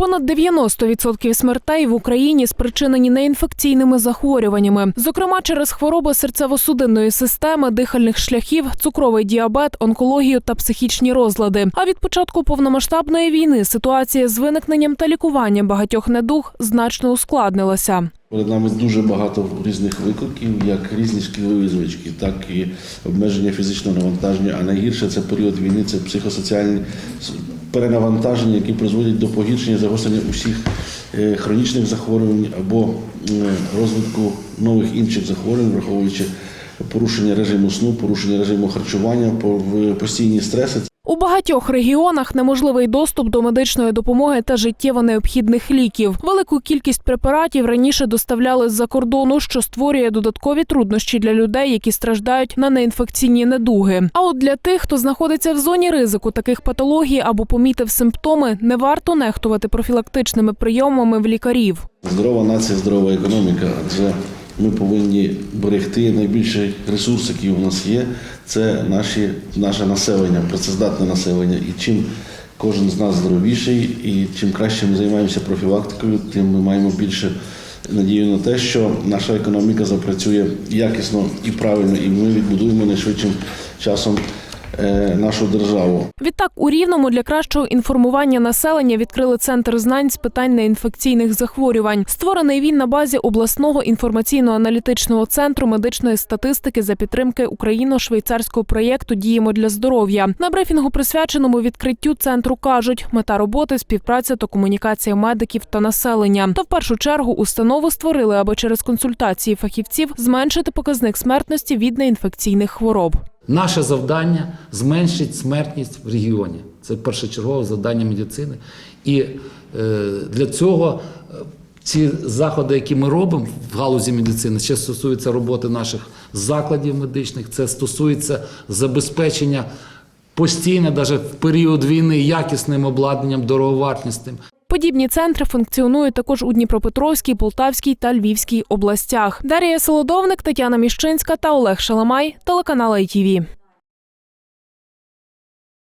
Понад 90% смертей в Україні спричинені неінфекційними захворюваннями, зокрема через хвороби серцево-судинної системи, дихальних шляхів, цукровий діабет, онкологію та психічні розлади. А від початку повномасштабної війни ситуація з виникненням та лікуванням багатьох недуг значно ускладнилася. Перед нами дуже багато різних викликів, як різні шкідливі звички, так і обмеження фізичного навантаження. А найгірше це період війни, це психосоціальні перенавантаження, які призводять до погіршення загострення усіх е, хронічних захворювань або е, розвитку нових інших захворювань, враховуючи порушення режиму сну, порушення режиму харчування, по- постійні стреси. У багатьох регіонах неможливий доступ до медичної допомоги та життєво необхідних ліків. Велику кількість препаратів раніше доставляли з-за кордону, що створює додаткові труднощі для людей, які страждають на неінфекційні недуги. А от для тих, хто знаходиться в зоні ризику таких патологій або помітив симптоми, не варто нехтувати профілактичними прийомами в лікарів. Здорова нація, здорова економіка, адже ми повинні берегти найбільший ресурс, який у нас є, це наші, наше населення, працездатне населення. І чим кожен з нас здоровіший, і чим краще ми займаємося профілактикою, тим ми маємо більше надію на те, що наша економіка запрацює якісно і правильно, і ми відбудуємо найшвидшим часом нашу державу. Відтак, у Рівному для кращого інформування населення відкрили центр знань з питань неінфекційних захворювань. Створений він на базі обласного інформаційно-аналітичного центру медичної статистики за підтримки україно-швейцарського проєкту Діємо для здоров'я. На брифінгу, присвяченому відкриттю центру, кажуть, мета роботи співпраця та комунікація медиків та населення. Та в першу чергу установу створили, аби через консультації фахівців зменшити показник смертності від неінфекційних хвороб. Наше завдання зменшити смертність в регіоні. Це першочергове завдання медицини. І е, для цього е, ці заходи, які ми робимо в галузі медицини, це стосується роботи наших закладів медичних, це стосується забезпечення постійно, навіть в період війни, якісним обладнанням, дороговартісним. Подібні центри функціонують також у Дніпропетровській, Полтавській та Львівській областях. Дарія Солодовник, Тетяна Міщинська та Олег Шаламай, телеканал ITV.